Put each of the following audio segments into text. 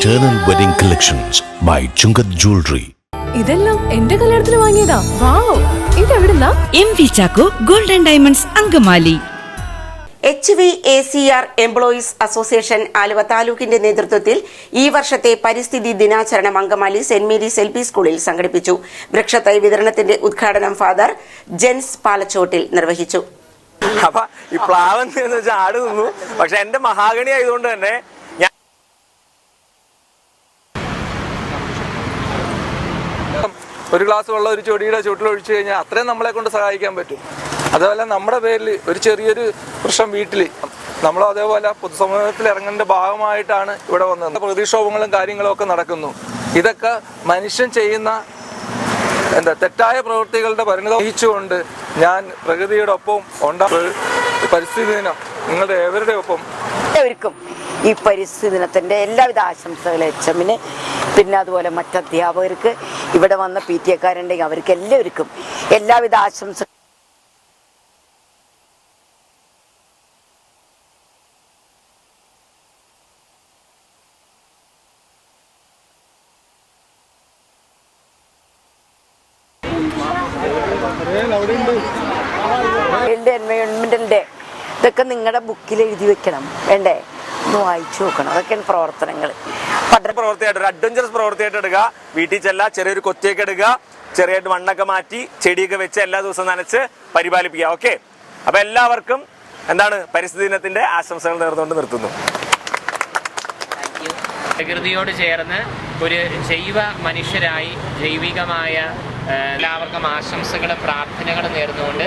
Eternal Wedding Collections by Chungat Jewelry. ഇതെല്ലാം എന്റെ കല്യാണത്തിന് വാങ്ങിയതാ. Wow ഇതെവിടുന്നാ? M V Chacko golden diamonds Angamaly. H V A C R employees association Aluva താലൂക്കിന്റെ നേതൃത്വത്തിൽ ഈ വർഷത്തെ പരിസ്ഥിതി ദിനാചരണം Angamaly Saint Mary's L P സ്കൂളിൽ സംഘടിപ്പിച്ചു. വൃക്ഷത്തൈ വിതരണത്തിന്റെ ഉദ്ഘാടനം ഫാദർ ജെൻസ് പാലച്ചോട്ടിൽ നിർവഹിച്ചു. അപ്പൊ ഈ പ്ലാവ് എന്ന് വെച്ചാൽ ആട് നിന്നു പക്ഷെ എന്റെ മഹാഗണി ആയതുകൊണ്ട് തന്നെ ഒരു ഗ്ലാസ് വെള്ളം ഒരു ചെടിയുടെ ചുവട്ടിൽ ഒഴിച്ചു കഴിഞ്ഞാൽ അത്രയും നമ്മളെ കൊണ്ട് സഹായിക്കാൻ പറ്റും. അതേപോലെ നമ്മുടെ പേരിൽ ഒരു ചെറിയൊരു പ്രശ്നം വീട്ടിൽ നമ്മൾ അതേപോലെ പൊതുസമൂഹത്തിൽ ഇറങ്ങേണ്ട ഭാഗമായിട്ടാണ് ഇവിടെ വന്നത്. പ്രതിക്ഷോഭങ്ങളും കാര്യങ്ങളും ഒക്കെ നടക്കുന്നു. ഇതൊക്കെ മനുഷ്യൻ ചെയ്യുന്ന എന്താ തെറ്റായ പ്രവൃത്തികളുടെ പരിണിതം വഹിച്ചുകൊണ്ട് ഞാൻ പ്രകൃതിയുടെ ഒപ്പം ഉണ്ടാ പരിസ്ഥിതി ദിനം നിങ്ങളുടെ ഏവരുടെ ഒപ്പം ഈ പരിസ്ഥിതി ദിനത്തിന്റെ എല്ലാവിധ ആശംസകളും എച്ച് എമ്മിന്. പിന്നെ അതുപോലെ മറ്റ് അധ്യാപകർക്ക് ഇവിടെ വന്ന പി ടി എക്കാരുണ്ടെങ്കിൽ അവർക്ക് എല്ലാവർക്കും എല്ലാവിധ ആശംസ വേൾഡ് എൻവയോൺമെന്റൽ ഡേ ഇതൊക്കെ നിങ്ങളുടെ ബുക്കിൽ എഴുതി വെക്കണം. വേണ്ടേ? ഒന്ന് വായിച്ചു നോക്കണം. അതൊക്കെയാണ് പ്രവർത്തനങ്ങൾ പഠന പ്രവൃത്തിയായിട്ട് ഒരു അഡ്വഞ്ചറസ് പ്രവർത്തിയായിട്ട് എടുക്കുക. വീട്ടിൽ ചെല്ല ചെറിയൊരു കൊത്തിയൊക്കെ എടുക്കുക ചെറിയായിട്ട് മണ്ണൊക്കെ മാറ്റി ചെടിയൊക്കെ വെച്ച് എല്ലാ ദിവസവും നനച്ച് പരിപാലിപ്പിക്കുക. ഓക്കെ അപ്പൊ എല്ലാവർക്കും എന്താണ് പരിസ്ഥിതി ദിനത്തിന്റെ ആശംസകൾ നേർന്നുകൊണ്ട് നിർത്തുന്നു. പ്രകൃതിയോട് ചേർന്ന് ഒരു ജൈവ മനുഷ്യരായി ജൈവികമായ എല്ലാവർക്കും ആശംസകളും പ്രാർത്ഥനകളും നേർന്നുകൊണ്ട്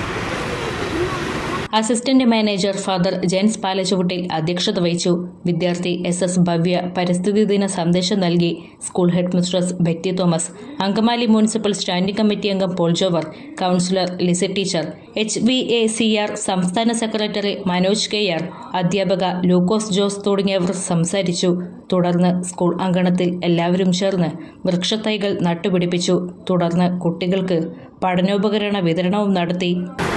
assistant manager father Jens Palachukuttil അധ്യക്ഷത വഹിച്ചു. വിദ്യാർത്ഥി എസ് എസ് ഭവ്യ പരിസ്ഥിതി ദിന സന്ദേശം നൽകി. School headmistress Betty Thomas Angamaly municipal standing committee അംഗം Paul Jover councillor Lizzy teacher H V A C R സംസ്ഥാന സെക്രട്ടറി മനോജ് കെ ആർ അധ്യാപക ലൂക്കോസ് ജോസ് തുടങ്ങിയവർ സംസാരിച്ചു. തുടർന്ന് സ്കൂൾ അങ്കണത്തിൽ എല്ലാവരും ചേർന്ന് വൃക്ഷത്തൈകൾ നട്ടുപിടിപ്പിച്ചു. തുടർന്ന് കുട്ടികൾക്ക് പഠനോപകരണ വിതരണവും നടത്തി.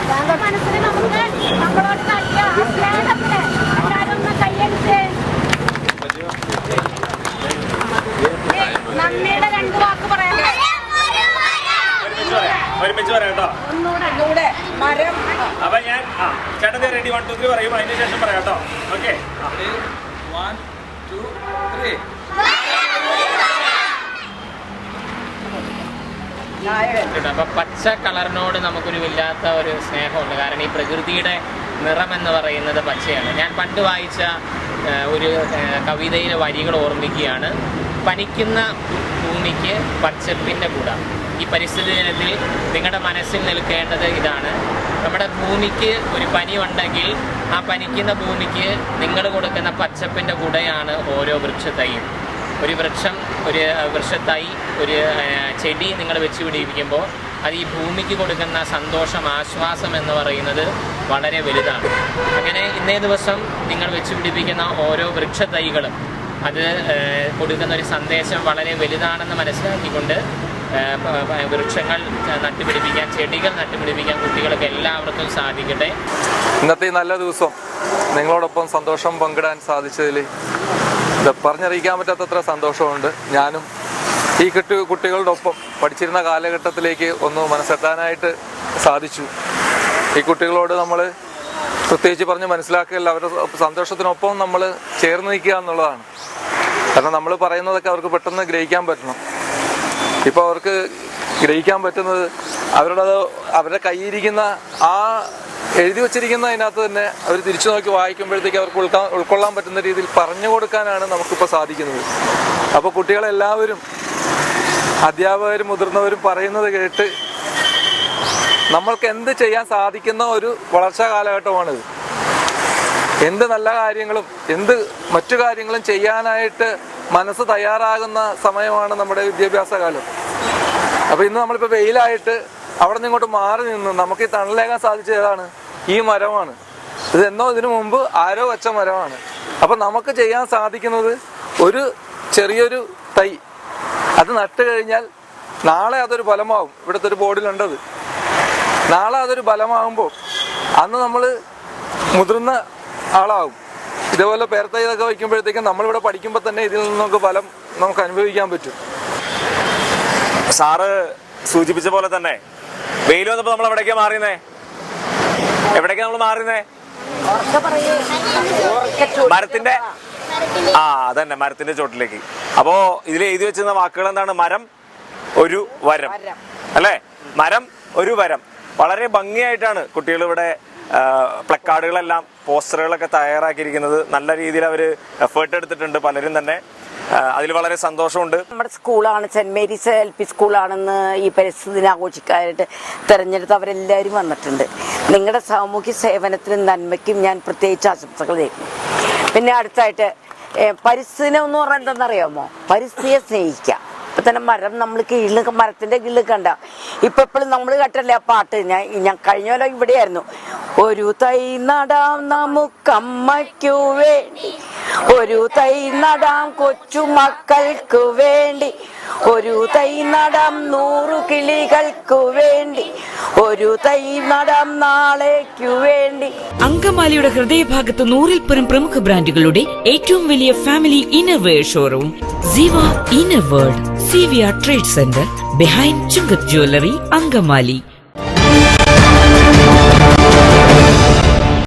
മനസ്സിൽ നമുക്ക് നമ്മളോട് നൽകിയ ആ സ്നേഹത്തിന് എല്ലാവരും ഒന്ന് കൈയടിച്ച്. നന്ദിയുടെ രണ്ട് വാക്ക് പറയാം. ഒരുമിച്ച് പറയാട്ടോ ഒന്നുകൂടെ മരം. അപ്പൊ ഞാൻ ചേട്ടൻ റെഡി വൺ ടു ത്രീ പറയും. അതിന് ശേഷം പറയാം കേട്ടോ ഓക്കെ വൺ ടു ത്രീ ഉണ്ട്. അപ്പൊ പച്ച കളറിനോട് നമുക്കൊരു വല്ലാത്ത ഒരു സ്നേഹമുണ്ട്. കാരണം ഈ പ്രകൃതിയുടെ നിറം എന്ന് പറയുന്നത് പച്ചയാണ്. ഞാൻ പണ്ട് വായിച്ച ഒരു കവിതയിലെ വരികൾ ഓർമ്മിക്കുകയാണ്. പനിക്കുന്ന ഭൂമിക്ക് പച്ചപ്പിന്റെ കൂട. ഈ പരിസ്ഥിതി ദിനത്തിൽ നിങ്ങളുടെ മനസ്സിൽ നിൽക്കേണ്ടത് ഇതാണ്. നമ്മുടെ ഭൂമിക്ക് ഒരു പനി ഉണ്ടെങ്കിൽ ആ പനിക്കുന്ന ഭൂമിക്ക് നിങ്ങൾ കൊടുക്കുന്ന പച്ചപ്പിന്റെ കുടയാണ് ഓരോ വൃക്ഷത്തൈയും. ഒരു വൃക്ഷം ഒരു വൃക്ഷത്തായി ഒരു ചെടി നിങ്ങൾ വെച്ച് പിടിപ്പിക്കുമ്പോൾ അത് ഈ ഭൂമിക്ക് കൊടുക്കുന്ന സന്തോഷം ആശ്വാസം എന്ന് പറയുന്നത് വളരെ വലുതാണ്. അങ്ങനെ ഇന്നേ ദിവസം നിങ്ങൾ വെച്ച് പിടിപ്പിക്കുന്ന ഓരോ വൃക്ഷത്തൈകളും അത് കൊടുക്കുന്ന ഒരു സന്ദേശം വളരെ വലുതാണെന്ന് മനസ്സിലാക്കിക്കൊണ്ട് വൃക്ഷങ്ങൾ നട്ടുപിടിപ്പിക്കാൻ ചെടികൾ നട്ടുപിടിപ്പിക്കാൻ കുട്ടികൾക്ക് എല്ലാവർക്കും സാധിക്കട്ടെ. ഇന്നത്തെ നല്ല ദിവസം നിങ്ങളോടൊപ്പം സന്തോഷം പങ്കിടാൻ സാധിച്ചതിൽ പറഞ്ഞറിയിക്കാൻ പറ്റാത്തത്ര സന്തോഷമുണ്ട്. ഞാനും ഈ കിട്ടു കുട്ടികളുടെ ഒപ്പം പഠിച്ചിരുന്ന കാലഘട്ടത്തിലേക്ക് ഒന്ന് മനസ്സെത്താനായിട്ട് സാധിച്ചു. ഈ കുട്ടികളോട് നമ്മൾ പ്രത്യേകിച്ച് പറഞ്ഞ് മനസ്സിലാക്കുകയല്ല അവരുടെ സന്തോഷത്തിനൊപ്പം നമ്മൾ ചേർന്ന് നിൽക്കുക എന്നുള്ളതാണ്. കാരണം നമ്മൾ പറയുന്നതൊക്കെ അവർക്ക് പെട്ടെന്ന് ഗ്രഹിക്കാൻ പറ്റണം. ഇപ്പോൾ അവർക്ക് ഗ്രഹിക്കാൻ പറ്റുന്നത് അവരുടെ അവരുടെ കയ്യിരിക്കുന്ന ആ എഴുതി വച്ചിരിക്കുന്ന അതിനകത്ത് തന്നെ അവർ തിരിച്ചു നോക്കി വായിക്കുമ്പോഴത്തേക്ക് അവർക്ക് ഉൾക്കാൻ ഉൾക്കൊള്ളാൻ പറ്റുന്ന രീതിയിൽ പറഞ്ഞു കൊടുക്കാനാണ് നമുക്കിപ്പോൾ സാധിക്കുന്നത്. അപ്പോൾ കുട്ടികളെല്ലാവരും അധ്യാപകരും മുതിർന്നവരും പറയുന്നത് കേട്ട് നമ്മൾക്ക് എന്ത് ചെയ്യാൻ സാധിക്കുന്ന ഒരു വളർച്ചാ കാലഘട്ടമാണിത്. എന്ത് നല്ല കാര്യങ്ങളും എന്ത് മറ്റു കാര്യങ്ങളും ചെയ്യാനായിട്ട് മനസ്സ് തയ്യാറാകുന്ന സമയമാണ് നമ്മുടെ വിദ്യാഭ്യാസ കാലം അപ്പോൾ ഇന്ന് നമ്മളിപ്പോൾ വെയിലായിട്ട് അവിടെ നിന്ന് ഇങ്ങോട്ട് മാറി നിന്ന് നമുക്ക് ഈ തണലേക്കാൻ സാധിച്ചതാണ് ഈ മരമാണ്. ഇത് എന്നോ ഇതിനു മുമ്പ് ആരോ വച്ച മരമാണ്. അപ്പൊ നമുക്ക് ചെയ്യാൻ സാധിക്കുന്നത് ഒരു ചെറിയൊരു തൈ. അത് നട്ട് കഴിഞ്ഞാൽ നാളെ അതൊരു ഫലമാവും. ഇവിടുത്തെ ഒരു ബോർഡിലുണ്ടത് നാളെ അതൊരു ഫലമാകുമ്പോൾ അന്ന് നമ്മൾ മുതിർന്ന ആളാവും. ഇതേപോലെ പേരത്തൈ ഇതൊക്കെ വയ്ക്കുമ്പോഴത്തേക്കും നമ്മളിവിടെ പഠിക്കുമ്പോൾ തന്നെ ഇതിൽ നിന്നൊക്കെ ഫലം നമുക്ക് അനുഭവിക്കാൻ പറ്റും. സാറ് സൂചിപ്പിച്ച പോലെ തന്നെ വെയിൽ വന്നപ്പോൾ നമ്മൾ എവിടേക്കാ മാറിയുന്നേ? എവിടേക്കാ നമ്മൾ മാറുന്നേ? മരത്തിന്റെ ആ അതന്നെ മരത്തിന്റെ ചോട്ടിലേക്ക്. അപ്പോ ഇതിൽ എഴുതി വെച്ചിരുന്ന വാക്കുകൾ എന്താണ്? മരം ഒരു വരം. അല്ലേ? മരം ഒരു വരം. വളരെ ഭംഗിയായിട്ടാണ് കുട്ടികൾ ഇവിടെ പ്ലക്കാർഡുകളെല്ലാം പോസ്റ്ററുകളൊക്കെ തയ്യാറാക്കിയിരിക്കുന്നത്. നല്ല രീതിയിൽ അവർ എഫേർട്ട് എടുത്തിട്ടുണ്ട് പലരും തന്നെ. അതിൽ വളരെ സന്തോഷമുണ്ട്. നമ്മുടെ സ്കൂളാണ് സെന്റ് മേരീസ് എൽ പി സ്കൂളാണെന്ന് ഈ പരിസ്ഥിതി ദിനാഘോഷിക്കാനായിട്ട് തെരഞ്ഞെടുത്ത് അവരെല്ലാവരും വന്നിട്ടുണ്ട്. നിങ്ങളുടെ സാമൂഹ്യ സേവനത്തിനും നന്മയ്ക്കും ഞാൻ പ്രത്യേകിച്ച് ആശംസകൾ നേരുന്നു. പിന്നെ അടുത്തായിട്ട് പരിസ്ഥിതി എന്ന് പറഞ്ഞാൽ എന്താണെന്നറിയാമോ? പരിസ്ഥിതിയെ സ്നേഹിക്കുക. ഇപ്പൊ തന്നെ മരം നമ്മൾ കീഴിൽ മരത്തിന്റെ കീഴിൽ കണ്ട ഇപ്പൊ എപ്പോഴും നമ്മൾ കേട്ടല്ലേ ആ പാട്ട്? ഞാൻ ഞാൻ കഴിഞ്ഞ പോലെ ഇവിടെയായിരുന്നു. ഒരു തൈ നടാം നമുക്കമ്മയ്ക്കു വേണ്ടി. ഒരു തൈ നടാം കൊച്ചുമക്കൾക്കു വേണ്ടി. ഒരു തൈ നടാം നൂറു കിളികൾക്കു വേണ്ടി. ഒരു തൈ നടാം നാളേക്കു വേണ്ടി. അങ്കമാലിയുടെ ഹൃദയഭാഗത്ത് നൂറിൽ പരം പ്രമുഖ ബ്രാൻഡുകളുടെ ഏറ്റവും വലിയ family innerwear showroom. Ziva inner world C V R trade centre behind Chungath jewellery Angamaly.